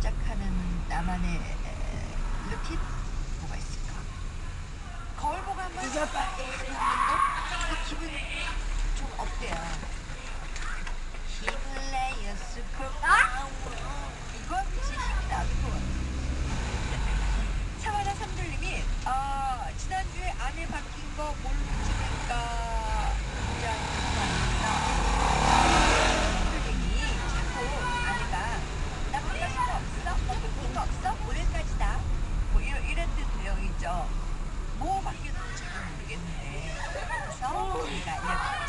시작하는 나만의 루틴 그 뭐가 있을까? 거울 보고 한번 Tại